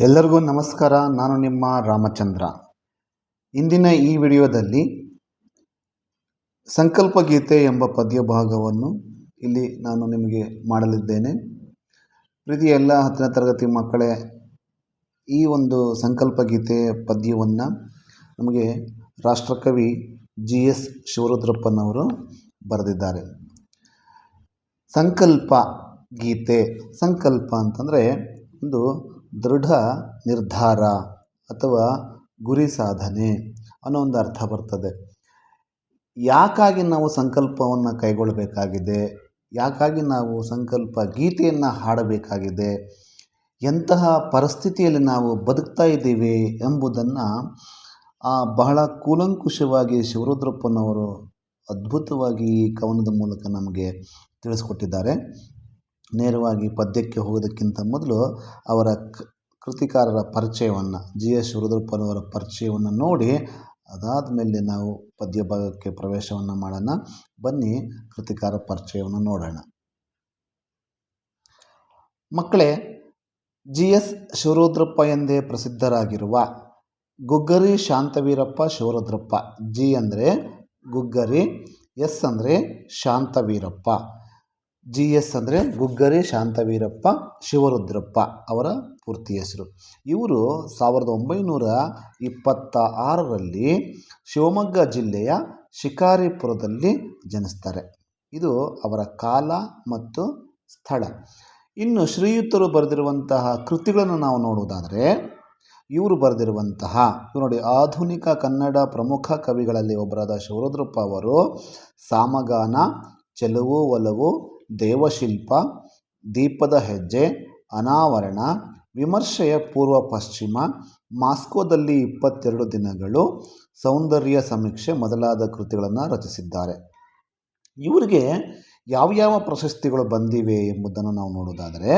ಎಲ್ಲರಿಗೂ ನಮಸ್ಕಾರ. ನಾನು ನಿಮ್ಮ ರಾಮಚಂದ್ರ. ಇಂದಿನ ಈ ವಿಡಿಯೋದಲ್ಲಿ ಸಂಕಲ್ಪ ಗೀತೆ ಎಂಬ ಪದ್ಯ ಭಾಗವನ್ನು ಇಲ್ಲಿ ನಾನು ನಿಮಗೆ ಮಾಡಲಿದ್ದೇನೆ. ಪ್ರೀತಿ ಎಲ್ಲ ಹತ್ತನೇ ತರಗತಿ ಮಕ್ಕಳೇ, ಈ ಒಂದು ಸಂಕಲ್ಪ ಗೀತೆ ಪದ್ಯವನ್ನು ನಮಗೆ ರಾಷ್ಟ್ರಕವಿ ಜಿ ಎಸ್ ಶಿವರುದ್ರಪ್ಪನವರು ಬರೆದಿದ್ದಾರೆ. ಸಂಕಲ್ಪ ಗೀತೆ, ಸಂಕಲ್ಪ ಅಂತಂದರೆ ಒಂದು ದೃಢ ನಿರ್ಧಾರ ಅಥವಾ ಗುರಿ ಸಾಧನೆ ಅನ್ನೋ ಒಂದು ಅರ್ಥ ಬರ್ತದೆ. ಯಾಕಾಗಿ ನಾವು ಸಂಕಲ್ಪವನ್ನು ಕೈಗೊಳ್ಳಬೇಕಾಗಿದೆ ಯಾಕಾಗಿ ನಾವು ಸಂಕಲ್ಪ ಗೀತೆಯನ್ನು ಹಾಡಬೇಕಾಗಿದೆ? ಎಂತಹ ಪರಿಸ್ಥಿತಿಯಲ್ಲಿ ನಾವು ಬದುಕ್ತಾ ಇದ್ದೀವಿ ಎಂಬುದನ್ನು ಬಹಳ ಕೂಲಂಕುಷವಾಗಿ ಶಿವರುದ್ರಪ್ಪನವರು ಅದ್ಭುತವಾಗಿ ಈ ಕವನದ ಮೂಲಕ ನಮಗೆ ತಿಳಿಸ್ಕೊಟ್ಟಿದ್ದಾರೆ. ನೇರವಾಗಿ ಪದ್ಯಕ್ಕೆ ಹೋಗೋದಕ್ಕಿಂತ ಮೊದಲು ಅವರ ಕೃತಿಕಾರರ ಪರಿಚಯವನ್ನು, ಜಿ ಎಸ್ ರುದ್ರಪ್ಪನವರ ಪರಿಚಯವನ್ನು ನೋಡಿ ಅದಾದ ಮೇಲೆ ನಾವು ಪದ್ಯ ಭಾಗಕ್ಕೆ ಪ್ರವೇಶವನ್ನು ಮಾಡೋಣ. ಬನ್ನಿ, ಕೃತಿಕಾರ ಪರಿಚಯವನ್ನು ನೋಡೋಣ. ಮಕ್ಕಳೇ, ಜಿ ಎಸ್ ಶಿವರುದ್ರಪ್ಪ ಎಂದೇ ಪ್ರಸಿದ್ಧರಾಗಿರುವ ಗುಗ್ಗರಿ ಶಾಂತವೀರಪ್ಪ ಶಿವರುದ್ರಪ್ಪ, ಜಿ ಅಂದರೆ ಗುಗ್ಗರಿ, ಎಸ್ ಅಂದರೆ ಶಾಂತವೀರಪ್ಪ. ಜಿ ಎಸ್ ಅಂದರೆ ಗುಗ್ಗರಿ ಶಾಂತವೀರಪ್ಪ ಶಿವರುದ್ರಪ್ಪ ಅವರ ಪೂರ್ತಿ ಹೆಸರು. ಇವರು ಸಾವಿರದ ಒಂಬೈನೂರ ಇಪ್ಪತ್ತ ಆರರಲ್ಲಿ ಶಿವಮೊಗ್ಗ ಜಿಲ್ಲೆಯ ಶಿಕಾರಿಪುರದಲ್ಲಿ ಜನಿಸ್ತಾರೆ. ಇದು ಅವರ ಕಾಲ ಮತ್ತು ಸ್ಥಳ. ಇನ್ನು ಶ್ರೀಯುತರು ಬರೆದಿರುವಂತಹ ಕೃತಿಗಳನ್ನು ನಾವು ನೋಡುವುದಾದರೆ, ಇವರು ಬರೆದಿರುವಂತಹ, ಇವರು ನೋಡಿ, ಆಧುನಿಕ ಕನ್ನಡ ಪ್ರಮುಖ ಕವಿಗಳಲ್ಲಿ ಒಬ್ಬರಾದ ಶಿವರುದ್ರಪ್ಪ ಅವರು, ಸಾಮಗಾನ, ಚೆಲುವು, ಒಲವು ದೇವಶಿಲ್ಪ, ದೀಪದ ಹೆಜ್ಜೆ, ಅನಾವರಣ, ವಿಮರ್ಶೆಯ ಪೂರ್ವ ಪಶ್ಚಿಮ, ಮಾಸ್ಕೋದಲ್ಲಿ ಇಪ್ಪತ್ತೆರಡು ದಿನಗಳು, ಸೌಂದರ್ಯ ಸಮೀಕ್ಷೆ ಮೊದಲಾದ ಕೃತಿಗಳನ್ನು ರಚಿಸಿದ್ದಾರೆ. ಇವರಿಗೆ ಯಾವ್ಯಾವ ಪ್ರಶಸ್ತಿಗಳು ಬಂದಿವೆ ಎಂಬುದನ್ನು ನಾವು ನೋಡೋದಾದರೆ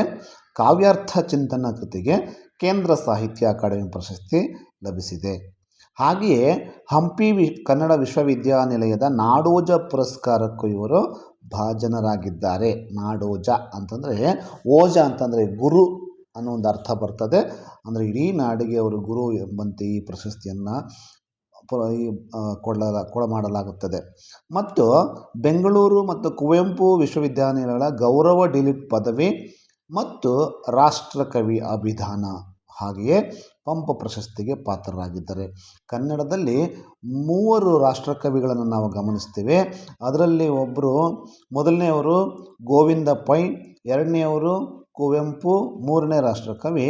ಕಾವ್ಯಾರ್ಥ ಚಿಂತನ ಕೃತಿಗೆ ಕೇಂದ್ರ ಸಾಹಿತ್ಯ ಅಕಾಡೆಮಿ ಪ್ರಶಸ್ತಿ ಲಭಿಸಿದೆ. ಹಾಗೆಯೇ ಹಂಪಿ ವಿ, ಕನ್ನಡ ವಿಶ್ವವಿದ್ಯಾನಿಲಯದ ನಾಡೋಜ ಪುರಸ್ಕಾರಕ್ಕೂ ಇವರು ಭಾಜನರಾಗಿದ್ದಾರೆ. ನಾಡೋಜ ಅಂತಂದರೆ ಓಜ ಅಂತಂದರೆ ಗುರು ಅನ್ನೋ ಒಂದು ಅರ್ಥ ಬರ್ತದೆ. ಅಂದರೆ ಇಡೀ ನಾಡಿಗೆ ಅವರು ಗುರು ಎಂಬಂತೆ ಈ ಪ್ರಶಸ್ತಿಯನ್ನು ಕೊಡಲ ಕೊಡ ಮಾಡಲಾಗುತ್ತದೆ ಮತ್ತು ಬೆಂಗಳೂರು ಮತ್ತು ಕುವೆಂಪು ವಿಶ್ವವಿದ್ಯಾನಿಲಯಗಳ ಗೌರವ ಡಿಲಿಟ್ ಪದವಿ ಮತ್ತು ರಾಷ್ಟ್ರಕವಿ ಅಭಿಧಾನ. ಹಾಗೆಯೇ ಪಂಪ ಪ್ರಶಸ್ತಿಗೆ ಪಾತ್ರರಾಗಿದ್ದಾರೆ. ಕನ್ನಡದಲ್ಲಿ ಮೂವರು ರಾಷ್ಟ್ರಕವಿಗಳನ್ನು ನಾವು ಗಮನಿಸ್ತೇವೆ. ಅದರಲ್ಲಿ ಒಬ್ಬರು ಮೊದಲನೆಯವರು ಗೋವಿಂದ ಪೈ, ಎರಡನೆಯವರು ಕುವೆಂಪು, ಮೂರನೇ ರಾಷ್ಟ್ರಕವಿ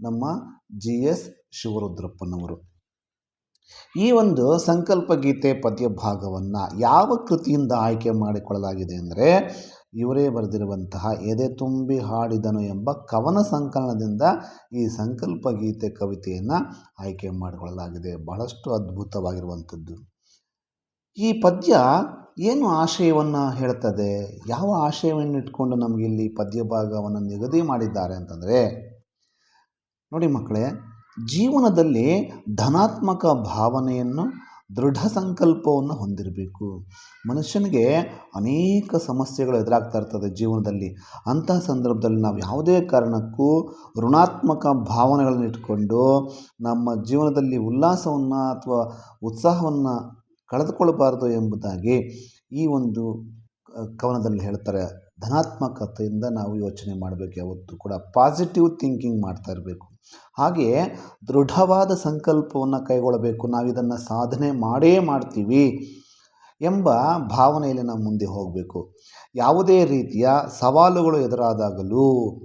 ನಮ್ಮ ಜಿ ಎಸ್ ಶಿವರುದ್ರಪ್ಪನವರು. ಈ ಒಂದು ಸಂಕಲ್ಪ ಗೀತೆ ಪದ್ಯ ಭಾಗವನ್ನು ಯಾವ ಕೃತಿಯಿಂದ ಆಯ್ಕೆ ಮಾಡಿಕೊಳ್ಳಲಾಗಿದೆ ಅಂದರೆ ಇವರೇ ಬರೆದಿರುವಂತಹ ಎದೆ ತುಂಬಿ ಹಾಡಿದನು ಎಂಬ ಕವನ ಸಂಕಲನದಿಂದ ಈ ಸಂಕಲ್ಪ ಗೀತೆ ಕವಿತೆಯನ್ನು ಆಯ್ಕೆ ಮಾಡಿಕೊಳ್ಳಲಾಗಿದೆ. ಬಹಳಷ್ಟು ಅದ್ಭುತವಾಗಿರುವಂಥದ್ದು. ಈ ಪದ್ಯ ಏನು ಆಶಯವನ್ನು ಹೇಳ್ತದೆ? ಯಾವ ಆಶಯವನ್ನು ಇಟ್ಕೊಂಡು ನಮಗೆ ಇಲ್ಲಿ ಪದ್ಯ ಭಾಗವನ್ನು ನಿಗದಿ ಮಾಡಿದ್ದಾರೆ ಅಂತಂದರೆ, ನೋಡಿ ಮಕ್ಕಳೇ, ಜೀವನದಲ್ಲಿ ಧನಾತ್ಮಕ ಭಾವನೆಯನ್ನು ದೃಢ ಸಂಕಲ್ಪವನ್ನು ಹೊಂದಿರಬೇಕು. ಮನುಷ್ಯನಿಗೆ ಅನೇಕ ಸಮಸ್ಯೆಗಳು ಎದುರಾಗ್ತಾ ಇರ್ತದೆ ಜೀವನದಲ್ಲಿ. ಅಂತಹ ಸಂದರ್ಭದಲ್ಲಿ ನಾವು ಯಾವುದೇ ಕಾರಣಕ್ಕೂ ಋಣಾತ್ಮಕ ಭಾವನೆಗಳನ್ನು ಇಟ್ಕೊಂಡು ನಮ್ಮ ಜೀವನದಲ್ಲಿ ಉಲ್ಲಾಸವನ್ನು ಅಥವಾ ಉತ್ಸಾಹವನ್ನು ಕಳೆದುಕೊಳ್ಳಬಾರದು ಎಂಬುದಾಗಿ ಈ ಒಂದು ಕವನದಲ್ಲಿ ಹೇಳ್ತಾರೆ. ಧನಾತ್ಮಕತೆಯಿಂದ ನಾವು ಯೋಚನೆ ಮಾಡಬೇಕು. ಯಾವತ್ತೂ ಕೂಡ ಪಾಸಿಟಿವ್ ಥಿಂಕಿಂಗ್ ಮಾಡ್ತಾ ಇರಬೇಕು. ಹಾಗೆಯೇ ದೃಢವಾದ ಸಂಕಲ್ಪವನ್ನು ಕೈಗೊಳ್ಳಬೇಕು. ನಾವು ಇದನ್ನು ಸಾಧನೆ ಮಾಡೇ ಮಾಡ್ತೀವಿ ಎಂಬ ಭಾವನೆಯಲ್ಲಿ ನಾವು ಮುಂದೆ ಹೋಗಬೇಕು. ಯಾವುದೇ ರೀತಿಯ ಸವಾಲುಗಳು ಎದುರಾದಾಗಲೂ,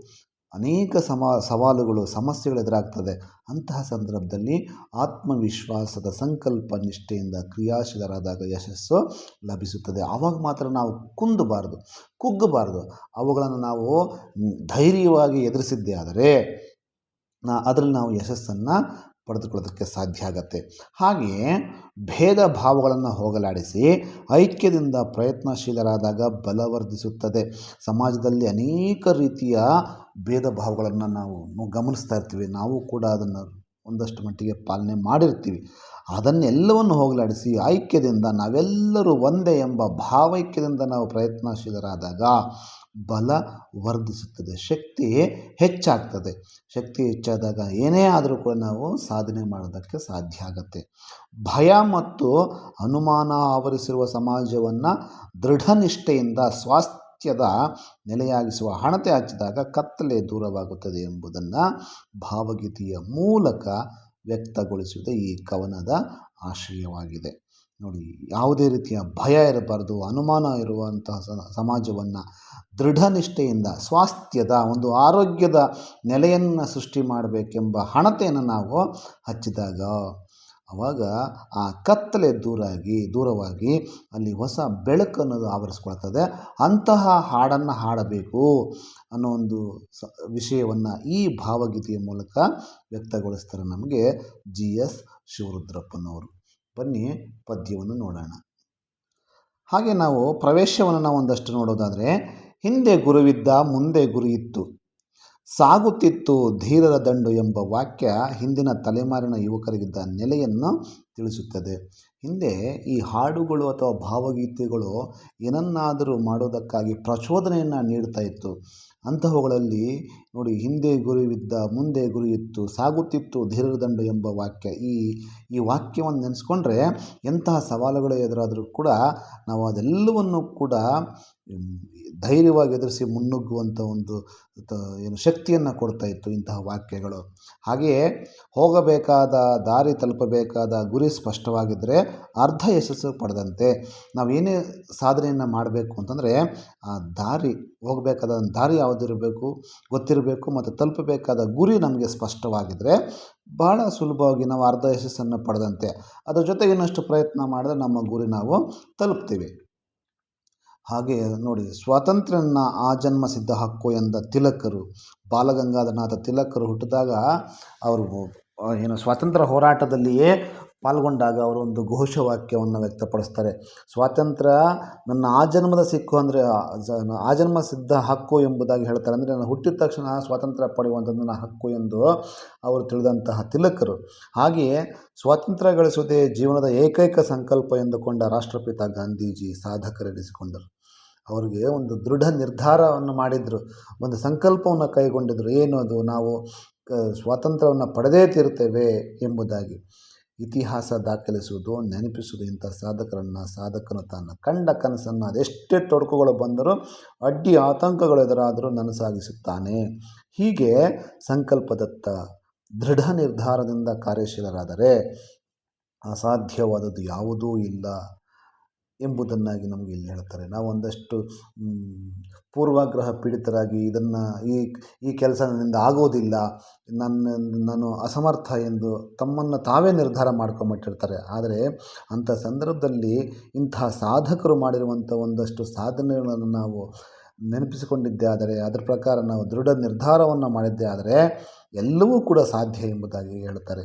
ಅನೇಕ ಸಮ, ಸವಾಲುಗಳು, ಸಮಸ್ಯೆಗಳು ಎದುರಾಗ್ತದೆ. ಅಂತಹ ಸಂದರ್ಭದಲ್ಲಿ ಆತ್ಮವಿಶ್ವಾಸದ ಸಂಕಲ್ಪ ನಿಷ್ಠೆಯಿಂದ ಕ್ರಿಯಾಶೀಲರಾದಾಗ ಯಶಸ್ಸು ಲಭಿಸುತ್ತದೆ. ಆವಾಗ ಮಾತ್ರ ನಾವು ಕುಂದಬಾರದು, ಕುಗ್ಗಬಾರದು. ಅವುಗಳನ್ನು ನಾವು ಧೈರ್ಯವಾಗಿ ಎದುರಿಸಿದ್ದೇ ಆದರೆ ನಾ, ಅದರಲ್ಲಿ ನಾವು ಯಶಸ್ಸನ್ನು ಪಡೆದುಕೊಳ್ಳೋದಕ್ಕೆ ಸಾಧ್ಯ ಆಗತ್ತೆ. ಹಾಗೆಯೇ ಭೇದ ಭಾವಗಳನ್ನು ಹೋಗಲಾಡಿಸಿ ಐಕ್ಯದಿಂದ ಪ್ರಯತ್ನಶೀಲರಾದಾಗ ಬಲವರ್ಧಿಸುತ್ತದೆ ಸಮಾಜದಲ್ಲಿ ಅನೇಕ ರೀತಿಯ ಭೇದ ಭಾವಗಳನ್ನು ನಾವು ಗಮನಿಸ್ತಾ ಇರ್ತೀವಿ. ನಾವು ಕೂಡ ಅದನ್ನು ಒಂದಷ್ಟು ಮಟ್ಟಿಗೆ ಪಾಲನೆ ಮಾಡಿರ್ತೀವಿ. ಅದನ್ನೆಲ್ಲವನ್ನು ಹೋಗಲಾಡಿಸಿ ಐಕ್ಯದಿಂದ ನಾವೆಲ್ಲರೂ ಒಂದೇ ಎಂಬ ಭಾವೈಕ್ಯದಿಂದ ನಾವು ಪ್ರಯತ್ನಶೀಲರಾದಾಗ ಬಲ ವರ್ಧಿಸುತ್ತದೆ, ಶಕ್ತಿ ಹೆಚ್ಚಾಗ್ತದೆ. ಶಕ್ತಿ ಹೆಚ್ಚಾದಾಗ ಏನೇ ಆದರೂ ಕೂಡ ನಾವು ಸಾಧನೆ ಮಾಡೋದಕ್ಕೆ ಸಾಧ್ಯ ಆಗುತ್ತೆ. ಭಯ ಮತ್ತು ಅನುಮಾನ ಆವರಿಸಿರುವ ಸಮಾಜವನ್ನು ದೃಢನಿಷ್ಠೆಯಿಂದ ಸ್ವಾಸ್ಥ್ಯದ ನೆಲೆಯಾಗಿಸುವ ಹಣತೆ ಹಚ್ಚಿದಾಗ ಕತ್ತಲೆ ದೂರವಾಗುತ್ತದೆ ಎಂಬುದನ್ನು ಭಾವಗೀತೆಯ ಮೂಲಕ ವ್ಯಕ್ತಗೊಳಿಸುವುದೇ ಈ ಕವನದ ಆಶಯವಾಗಿದೆ ನೋಡಿ, ಯಾವುದೇ ರೀತಿಯ ಭಯ ಇರಬಾರ್ದು, ಅನುಮಾನ ಇರುವಂತಹ ಸಮಾಜವನ್ನು ದೃಢನಿಷ್ಠೆಯಿಂದ, ಸ್ವಾಸ್ಥ್ಯದ ಒಂದು ಆರೋಗ್ಯದ ನೆಲೆಯನ್ನು ಸೃಷ್ಟಿ ಮಾಡಬೇಕೆಂಬ ಹಣತೆಯನ್ನು ನಾವು ಹಚ್ಚಿದಾಗ ಆವಾಗ ಆ ಕತ್ತಲೆ ದೂರಾಗಿ, ದೂರವಾಗಿ ಅಲ್ಲಿ ಹೊಸ ಬೆಳಕನ್ನು ಆವರಿಸ್ಕೊಳ್ತದೆ. ಅಂತಹ ಹಾಡನ್ನು ಹಾಡಬೇಕು ಅನ್ನೋ ಒಂದು ಸ, ವಿಷಯವನ್ನು ಈ ಭಾವಗೀತೆಯ ಮೂಲಕ ವ್ಯಕ್ತಗೊಳಿಸ್ತಾರೆ ನಮಗೆ ಜಿ ಎಸ್ ಶಿವರುದ್ರಪ್ಪನವರು. ಬನ್ನಿ ಪದ್ಯವನ್ನು ನೋಡೋಣ. ಹಾಗೆ ನಾವು ಪ್ರವೇಶವನ್ನು ನಾವು ಒಂದಷ್ಟು ನೋಡೋದಾದರೆ, ಹಿಂದೆ ಗುರುವಿದ್ದ ಮುಂದೆ ಗುರು ಇತ್ತು. ಸಾಗುತ್ತಿತ್ತು ಧೀರರ ದಂಡು ಎಂಬ ವಾಕ್ಯ ಹಿಂದಿನ ತಲೆಮಾರಿನ ಯುವಕರಿಗಿದ್ದ ನೆಲೆಯನ್ನು ತಿಳಿಸುತ್ತದೆ. ಹಿಂದೆ ಈ ಹಾಡುಗಳು ಅಥವಾ ಭಾವಗೀತೆಗಳು ಏನನ್ನಾದರೂ ಮಾಡೋದಕ್ಕಾಗಿ ಪ್ರಚೋದನೆಯನ್ನು ನೀಡ್ತಾ ಇತ್ತು. ಅಂತಹವುಗಳಲ್ಲಿ ನೋಡಿ ಹಿಂದೆ ಗುರಿವಿದ್ದ, ಮುಂದೆ ಗುರಿ ಇತ್ತು ಸಾಗುತ್ತಿತ್ತು ಧೀರ್ಘದಂಡು ಎಂಬ ವಾಕ್ಯ. ಈ ಈ ವಾಕ್ಯವನ್ನು ನೆನೆಸ್ಕೊಂಡ್ರೆ ಎಂತಹ ಸವಾಲುಗಳು ಎದುರಾದರೂ ಕೂಡ ನಾವು ಅದೆಲ್ಲವನ್ನು ಕೂಡ ಧೈರ್ಯವಾಗಿ ಎದುರಿಸಿ ಮುನ್ನುಗ್ಗುವಂಥ ಒಂದು ಏನು ಶಕ್ತಿಯನ್ನು ಕೊಡ್ತಾ ಇತ್ತು ಇಂತಹ ವಾಕ್ಯಗಳು. ಹಾಗೆಯೇ ಹೋಗಬೇಕಾದ, ದಾರಿ ತಲುಪಬೇಕಾದ ಗುರಿ ಸ್ಪಷ್ಟವಾಗಿದ್ದರೆ ಅರ್ಧ ಯಶಸ್ಸು ಪಡೆದಂತೆ. ನಾವು ಏನೇ ಸಾಧನೆಯನ್ನು ಮಾಡಬೇಕು ಅಂತಂದರೆ, ಆ ದಾರಿ, ಹೋಗಬೇಕಾದ ದಾರಿ ಯಾವುದಿರಬೇಕು, ಗೊತ್ತಿರಬೇಕು ಮತ್ತು ತಲುಪಬೇಕಾದ ಗುರಿ ನಮಗೆ ಸ್ಪಷ್ಟವಾಗಿದ್ದರೆ ಬಹಳ ಸುಲಭವಾಗಿ ನಾವು ಅರ್ಧ ಯಶಸ್ಸನ್ನು ಪಡೆದಂತೆ. ಅದರ ಜೊತೆಗೆ ಇನ್ನಷ್ಟು ಪ್ರಯತ್ನ ಮಾಡಿದ್ರೆ ನಮ್ಮ ಗುರಿ ನಾವು ತಲುಪ್ತೀವಿ. ಹಾಗೆ ನೋಡಿ ಸ್ವಾತಂತ್ರ್ಯನ ಆಜನ್ಮ ಸಿದ್ಧ ಹಕ್ಕು ಎಂದ ತಿಲಕರು, ಬಾಲಗಂಗಾಧರನಾಥ ತಿಲಕರು ಹುಟ್ಟಿದಾಗ ಅವರು ಏನು ಸ್ವಾತಂತ್ರ್ಯ ಹೋರಾಟದಲ್ಲಿಯೇ ಪಾಲ್ಗೊಂಡಾಗ ಅವರು ಒಂದು ಘೋಷವಾಕ್ಯವನ್ನು ವ್ಯಕ್ತಪಡಿಸ್ತಾರೆ. ಸ್ವಾತಂತ್ರ್ಯ ನನ್ನ ಆಜನ್ಮದ ಸಿಕ್ಕು ಅಂದರೆ ಆಜನ್ಮ ಸಿದ್ಧ ಹಕ್ಕು ಎಂಬುದಾಗಿ ಹೇಳ್ತಾರೆ. ಅಂದರೆ ನಾನು ಹುಟ್ಟಿದ ತಕ್ಷಣ ಸ್ವಾತಂತ್ರ್ಯ ಪಡೆಯುವಂಥದ್ದು ನನ್ನ ಹಕ್ಕು ಎಂದು ಅವರು ತಿಳಿದಂತಹ ತಿಲಕರು. ಹಾಗೆಯೇ ಸ್ವಾತಂತ್ರ್ಯ ಗಳಿಸುವುದೇ ಜೀವನದ ಏಕೈಕ ಸಂಕಲ್ಪ ಎಂದುಕೊಂಡ ರಾಷ್ಟ್ರಪಿತ ಗಾಂಧೀಜಿ ಸಾಧಕರೆನಿಸಿಕೊಂಡರು. ಅವರಿಗೆ ಒಂದು ದೃಢ ನಿರ್ಧಾರವನ್ನು ಮಾಡಿದರು, ಒಂದು ಸಂಕಲ್ಪವನ್ನು ಕೈಗೊಂಡಿದ್ದರು ಏನು ಅದು ನಾವು ಸ್ವಾತಂತ್ರ್ಯವನ್ನು ಪಡೆದೇ ತೀರ್ತೇವೆ ಎಂಬುದಾಗಿ. ಇತಿಹಾಸ ದಾಖಲಿಸುವುದು, ನೆನಪಿಸುವುದು ಇಂಥ ಸಾಧಕರನ್ನು, ಸಾಧಕನು ತನ್ನ ಕಂಡ ಕನಸನ್ನು ಅದೆಷ್ಟೇ ತೊಡಕುಗಳು ಬಂದರೂ ಅಡ್ಡಿ ಆತಂಕಗಳು ಎದುರಾದರೂ ನನಸಾಗಿಸುತ್ತಾನೆ. ಹೀಗೆ ಸಂಕಲ್ಪದತ್ತ ದೃಢ ನಿರ್ಧಾರದಿಂದ ಕಾರ್ಯಶೀಲರಾದರೆ ಅಸಾಧ್ಯವಾದದ್ದು ಯಾವುದೂ ಇಲ್ಲ. ಎಂಬುದನ್ನಾಗಿ ನಮಗೆ ಇಲ್ಲಿ ಹೇಳ್ತಾರೆ. ನಾವು ಒಂದಷ್ಟು ಪೂರ್ವಾಗ್ರಹ ಪೀಡಿತರಾಗಿ ಇದನ್ನು ಈ ಈ ಕೆಲಸ ನನ್ನಿಂದ ಆಗೋದಿಲ್ಲ. ನನ್ನ, ನಾನು ಅಸಮರ್ಥ ಎಂದು ತಮ್ಮನ್ನು ತಾವೇ ನಿರ್ಧಾರ ಮಾಡ್ಕೊಂಬಿಟ್ಟಿರ್ತಾರೆ. ಆದರೆ ಅಂಥ ಸಂದರ್ಭದಲ್ಲಿ ಇಂತಹ ಸಾಧಕರು ಮಾಡಿರುವಂಥ ಒಂದಷ್ಟು ಸಾಧನೆಗಳನ್ನು ನಾವು ನೆನಪಿಸಿಕೊಂಡಿದ್ದೇ ಆದರೆ, ಅದರ ಪ್ರಕಾರ ನಾವು ದೃಢ ನಿರ್ಧಾರವನ್ನು ಮಾಡಿದ್ದೇ ಆದರೆ ಎಲ್ಲವೂ ಕೂಡ ಸಾಧ್ಯ ಎಂಬುದಾಗಿ ಹೇಳ್ತಾರೆ.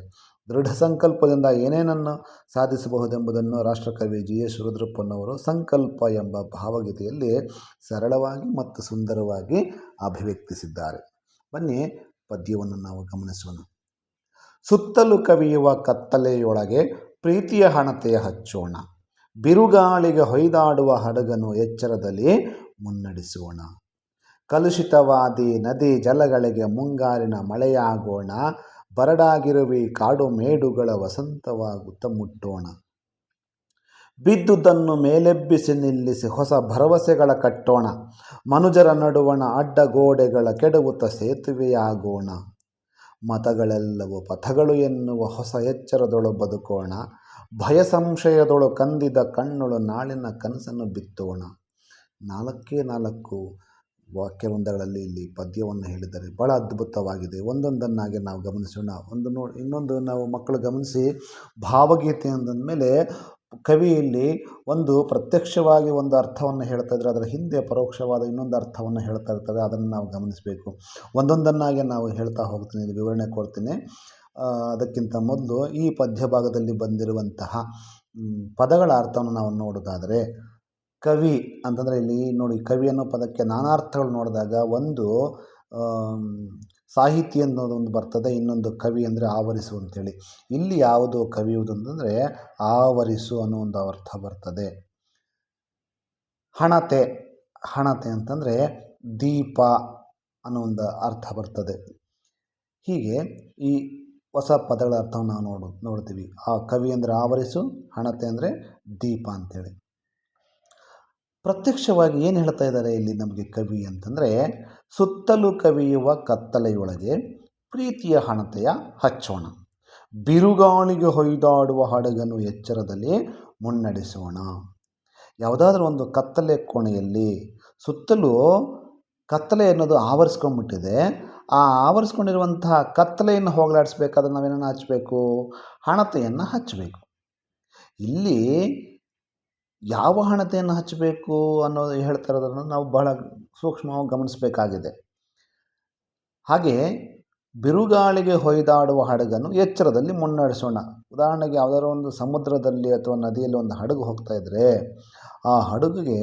ದೃಢ ಸಂಕಲ್ಪದಿಂದ ಏನೇನನ್ನು ಸಾಧಿಸಬಹುದೆಂಬುದನ್ನು ರಾಷ್ಟ್ರಕವಿ ಜಿ. ಎಸ್. ರುದ್ರಪ್ಪನವರು ಸಂಕಲ್ಪ ಎಂಬ ಭಾವಗೀತೆಯಲ್ಲಿ ಸರಳವಾಗಿ ಮತ್ತು ಸುಂದರವಾಗಿ ಅಭಿವ್ಯಕ್ತಿಸಿದ್ದಾರೆ. ಬನ್ನಿ ಪದ್ಯವನ್ನು ನಾವು ಗಮನಿಸೋಣ. ಸುತ್ತಲೂ ಕವಿಯುವ ಕತ್ತಲೆಯೊಳಗೆ ಪ್ರೀತಿಯ ಹಣತೆಯ ಹಚ್ಚೋಣ. ಬಿರುಗಾಳಿಗೆ ಹೊಯ್ದಾಡುವ ಹಡಗನ್ನು ಎಚ್ಚರದಲ್ಲಿ ಮುನ್ನಡೆಸೋಣ. ಕಲುಷಿತವಾದಿ ನದಿ ಜಲಗಳಿಗೆ ಮುಂಗಾರಿನ ಮಳೆಯಾಗೋಣ. ಬರಡಾಗಿರುವಿ ಕಾಡು ಮೇಡುಗಳ ವಸಂತವಾಗುತ್ತ ಮುಟ್ಟೋಣ. ಬಿದ್ದುದನ್ನು ಮೇಲೆಬ್ಬಿಸಿ ನಿಲ್ಲಿಸಿ ಹೊಸ ಭರವಸೆಗಳ ಕಟ್ಟೋಣ. ಮನುಜರ ನಡುವಣ ಅಡ್ಡಗೋಡೆಗಳ ಕೆಡವುತ್ತ ಸೇತುವೆಯಾಗೋಣ. ಮತಗಳೆಲ್ಲವೂ ಪಥಗಳು ಎನ್ನುವ ಹೊಸ ಎಚ್ಚರದೊಳು ಬದುಕೋಣ. ಭಯ ಸಂಶಯದೊಳು ಕಂದಿದ ಕಣ್ಣುಳು ನಾಳಿನ ಕನಸನ್ನು ಬಿತ್ತೋಣ. ನಾಲ್ಕೇ ನಾಲ್ಕು ವಾಕ್ಯವೃಂದಗಳಲ್ಲಿ ಇಲ್ಲಿ ಪದ್ಯವನ್ನು ಹೇಳಿದ್ದಾರೆ. ಭಾಳ ಅದ್ಭುತವಾಗಿದೆ. ಒಂದೊಂದನ್ನಾಗಿ ನಾವು ಗಮನಿಸೋಣ. ಒಂದು ನೋಡಿ ಇನ್ನೊಂದು ನಾವು ಮಕ್ಕಳು ಗಮನಿಸಿ, ಭಾವಗೀತೆ ಅಂದಮೇಲೆ ಕವಿ ಇಲ್ಲಿ ಒಂದು ಪ್ರತ್ಯಕ್ಷವಾಗಿ ಒಂದು ಅರ್ಥವನ್ನು ಹೇಳ್ತಾ ಇದ್ರೆ ಅದರ ಹಿಂದೆ ಪರೋಕ್ಷವಾದ ಇನ್ನೊಂದು ಅರ್ಥವನ್ನು ಹೇಳ್ತಾ ಇರ್ತಾರೆ. ಅದನ್ನು ನಾವು ಗಮನಿಸಬೇಕು. ಒಂದೊಂದನ್ನಾಗಿ ನಾವು ಹೇಳ್ತಾ ಹೋಗ್ತೀನಿ. ವಿವರಣೆ ಕೊಡ್ತೀನಿ. ಅದಕ್ಕಿಂತ ಮೊದಲು ಈ ಪದ್ಯ ಭಾಗದಲ್ಲಿ ಬಂದಿರುವಂತಹ ಪದಗಳ ಅರ್ಥವನ್ನು ನಾವು ನೋಡೋದಾದರೆ ಕವಿ ಅಂತಂದರೆ ಇಲ್ಲಿ ನೋಡಿ ಕವಿ ಅನ್ನೋ ಪದಕ್ಕೆ ನಾನಾರ್ಥಗಳು ನೋಡಿದಾಗ ಒಂದು ಸಾಹಿತಿ ಅನ್ನೋದೊಂದು ಬರ್ತದೆ, ಇನ್ನೊಂದು ಕವಿ ಅಂದರೆ ಆವರಿಸು ಅಂತೇಳಿ. ಇಲ್ಲಿ ಯಾವುದು ಕವಿಯುವುದು ಅಂತಂದರೆ ಆವರಿಸು ಅನ್ನೋ ಒಂದು ಅರ್ಥ ಬರ್ತದೆ. ಹಣತೆ ಹಣತೆ ಅಂತಂದರೆ ದೀಪ ಅನ್ನೋ ಒಂದು ಅರ್ಥ ಬರ್ತದೆ. ಹೀಗೆ ಈ ಹೊಸ ಪದಗಳ ಅರ್ಥವನ್ನು ನಾವು ನೋಡು, ನೋಡ್ತೀವಿ. ಆ ಕವಿ ಅಂದರೆ ಆವರಿಸು, ಹಣತೆ ಅಂದರೆ ದೀಪ ಅಂತೇಳಿ. ಪ್ರತ್ಯಕ್ಷವಾಗಿ ಏನು ಹೇಳ್ತಾ ಇದ್ದಾರೆ ಇಲ್ಲಿ ನಮಗೆ ಕವಿ ಅಂತಂದರೆ, ಸುತ್ತಲೂ ಕವಿಯುವ ಕತ್ತಲೆಯೊಳಗೆ ಪ್ರೀತಿಯ ಹಣತೆಯ ಹಚ್ಚೋಣ. ಬಿರುಗಾಳಿಗೆ ಹೊಯ್ದಾಡುವ ಹಡಗನ್ನು ಎಚ್ಚರದಲ್ಲಿ ಮುನ್ನಡೆಸೋಣ. ಯಾವುದಾದ್ರೂ ಒಂದು ಕತ್ತಲೆ ಕೋಣೆಯಲ್ಲಿ ಸುತ್ತಲೂ ಕತ್ತಲೆ ಅನ್ನೋದು ಆವರಿಸ್ಕೊಂಡ್ಬಿಟ್ಟಿದೆ. ಆ ಆವರಿಸ್ಕೊಂಡಿರುವಂತಹ ಕತ್ತಲೆಯನ್ನು ಹೋಗಲಾಡಿಸ್ಬೇಕಾದ್ರೆ ನಾವೇನನ್ನು ಹಚ್ಚಬೇಕು? ಹಣತೆಯನ್ನು ಹಚ್ಚಬೇಕು. ಇಲ್ಲಿ ಯಾವ ಹಣತೆಯನ್ನು ಹಚ್ಚಬೇಕು ಅನ್ನೋದು ಹೇಳ್ತಾ ಇರೋದನ್ನು ನಾವು ಬಹಳ ಸೂಕ್ಷ್ಮವಾಗಿ ಗಮನಿಸಬೇಕಾಗಿದೆ. ಹಾಗೆ ಬಿರುಗಾಳಿಗೆ ಹೊಯ್ದಾಡುವ ಹಡಗನ್ನು ಎಚ್ಚರದಲ್ಲಿ ಮುನ್ನಡೆಸೋಣ. ಉದಾಹರಣೆಗೆ ಯಾವುದಾದ್ರು ಒಂದು ಸಮುದ್ರದಲ್ಲಿ ಅಥವಾ ನದಿಯಲ್ಲಿ ಒಂದು ಹಡಗು ಹೋಗ್ತಾ ಇದ್ದರೆ ಆ ಹಡಗಿಗೆ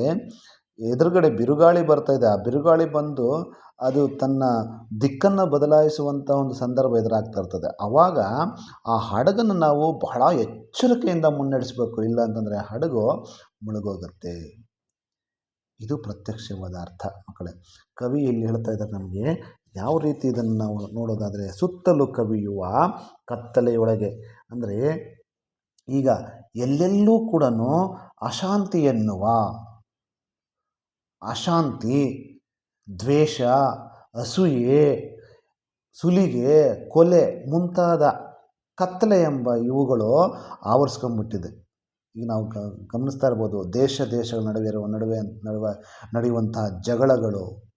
ಎದುರುಗಡೆ ಬಿರುಗಾಳಿ ಬರ್ತಾ ಇದೆ. ಆ ಬಿರುಗಾಳಿ ಬಂದು ಅದು ತನ್ನ ದಿಕ್ಕನ್ನು ಬದಲಾಯಿಸುವಂಥ ಒಂದು ಸಂದರ್ಭ ಎದುರಾಗ್ತಾ ಇರ್ತದೆ. ಆವಾಗ ಆ ಹಡಗನ್ನು ನಾವು ಬಹಳ ಎಚ್ಚರಿಕೆಯಿಂದ ಮುನ್ನಡೆಸಬೇಕು. ಇಲ್ಲ ಅಂತಂದರೆ ಹಡಗು ಮುಳುಗೋಗುತ್ತೆ. ಇದು ಪ್ರತ್ಯಕ್ಷವಾದ ಅರ್ಥ, ಮಕ್ಕಳೇ. ಕವಿ ಇಲ್ಲಿ ಹೇಳ್ತಾ ಇದ್ದಾರೆ ನಮಗೆ, ಯಾವ ರೀತಿ ಇದನ್ನು ನಾವು ನೋಡೋದಾದರೆ, ಸುತ್ತಲೂ ಕವಿಯುವ ಕತ್ತಲೆಯೊಳಗೆ. ಅಂದರೆ, ಈಗ ಎಲ್ಲೆಲ್ಲೂ ಕೂಡ ಅಶಾಂತಿ ಎನ್ನುವ, ಅಶಾಂತಿ, ದ್ವೇಷ, ಅಸೂಯೆ, ಸುಲಿಗೆ, ಕೊಲೆ ಮುಂತಾದ ಕತ್ತಲೆ ಎಂಬ ಇವುಗಳು ಆವರಿಸ್ಕೊಂಡ್ಬಿಟ್ಟಿದೆ. ಈಗ ನಾವು ಗಮನಿಸ್ತಾ ಇರ್ಬೋದು, ದೇಶ, ದೇಶಗಳ ನಡುವೆ ಇರುವ, ನಡುವೆ ನಡುವೆ, ನಡೆಯುವಂತಹ ಜಗಳಗಳು,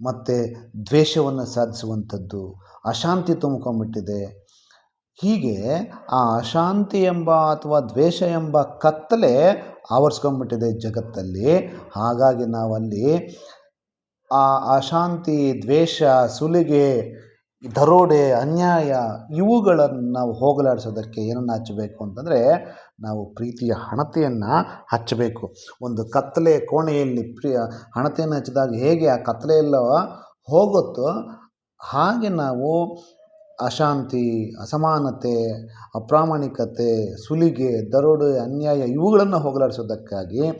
ಮತ್ತು ದ್ವೇಷವನ್ನು ಸಾಧಿಸುವಂಥದ್ದು, ಅಶಾಂತಿ ತುಂಬ್ಕೊಂಡ್ಬಿಟ್ಟಿದೆ. ಹೀಗೆ ಆ ಅಶಾಂತಿ ಎಂಬ ಅಥವಾ ದ್ವೇಷ ಎಂಬ ಕತ್ತಲೆ ಆವರಿಸ್ಕೊಂಡ್ಬಿಟ್ಟಿದೆ ಜಗತ್ತಲ್ಲಿ. ಹಾಗಾಗಿ ನಾವಲ್ಲಿ ಆ ಅಶಾಂತಿ, ದ್ವೇಷ, ಸುಲಿಗೆ, ದರೋಡೆ, ಅನ್ಯಾಯ ಇವುಗಳನ್ನು ನಾವು ಹೋಗಲಾಡಿಸೋದಕ್ಕೆ ಏನನ್ನು ಹಚ್ಚಬೇಕು ಅಂತಂದರೆ ನಾವು ಪ್ರೀತಿಯ ಹಣತೆಯನ್ನು ಹಚ್ಚಬೇಕು. ಒಂದು ಕತ್ತಲೆ ಕೋಣೆಯಲ್ಲಿ ಪ್ರಿಯ ಹಣತೆಯನ್ನು ಹಚ್ಚಿದಾಗ ಹೇಗೆ ಆ ಕತ್ತಲೆಯೆಲ್ಲ ಹೋಗುತ್ತೋ ಹಾಗೆ ನಾವು ಅಶಾಂತಿ, ಅಸಮಾನತೆ, ಅಪ್ರಾಮಾಣಿಕತೆ, ಸುಲಿಗೆ, ದರೋಡೆ, ಅನ್ಯಾಯ ಇವುಗಳನ್ನು ಹೋಗಲಾಡಿಸೋದಕ್ಕಾಗಿ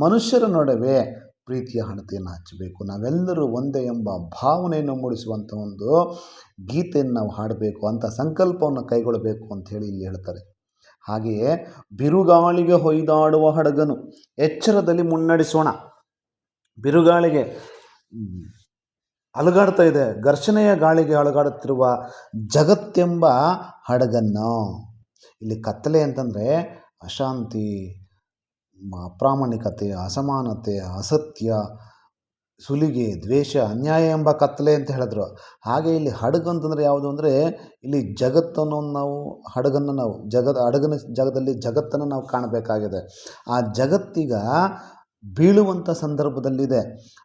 ಮನುಷ್ಯರ ನಡುವೆ ಪ್ರೀತಿಯ ಹಣತೆಯನ್ನು ಹಚ್ಚಬೇಕು. ನಾವೆಲ್ಲರೂ ಒಂದೇ ಎಂಬ ಭಾವನೆಯನ್ನು ಮೂಡಿಸುವಂಥ ಒಂದು ಗೀತೆಯನ್ನು ನಾವು ಹಾಡಬೇಕು. ಅಂಥ ಸಂಕಲ್ಪವನ್ನು ಕೈಗೊಳ್ಳಬೇಕು ಅಂತ ಹೇಳಿ ಇಲ್ಲಿ ಹೇಳ್ತಾರೆ. ಹಾಗೆಯೇ ಬಿರುಗಾಳಿಗೆ ಹೊಯ್ದಾಡುವ ಹಡಗನು ಎಚ್ಚರದಲ್ಲಿ ಮುನ್ನಡೆಸೋಣ. ಬಿರುಗಾಳಿಗೆ ಅಲುಗಾಡ್ತಾ ಇದೆ, ಘರ್ಷಣೆಯ ಗಾಳಿಗೆ ಅಲುಗಾಡುತ್ತಿರುವ ಜಗತ್ತೆಂಬ ಹಡಗನ್ನು. ಇಲ್ಲಿ ಕತ್ತಲೆ ಅಂತಂದರೆ ಅಶಾಂತಿ ಅಪ್ರಾಮಾಣಿಕತೆ ಅಸಮಾನತೆ, ಅಸತ್ಯ ಸುಲಿಗೆ, ದ್ವೇಷ, ಅನ್ಯಾಯ ಎಂಬ ಕತ್ತಲೆ ಅಂತ ಹೇಳಿದ್ರು. ಹಾಗೆ ಇಲ್ಲಿ ಹಡಗು ಅಂತಂದರೆ ಯಾವುದು ಅಂದರೆ ಇಲ್ಲಿ ಜಗತ್ತನ್ನು ನಾವು, ಹಡಗನ್ನು ನಾವು ಜಗದ ಹಡಗನ ಜಗದಲ್ಲಿ ಜಗತ್ತನ್ನು ನಾವು ಕಾಣಬೇಕಾಗಿದೆ. ಆ ಜಗತ್ತೀಗ ಬೀಳುವಂಥ ಸಂದರ್ಭದಲ್ಲಿದೆ.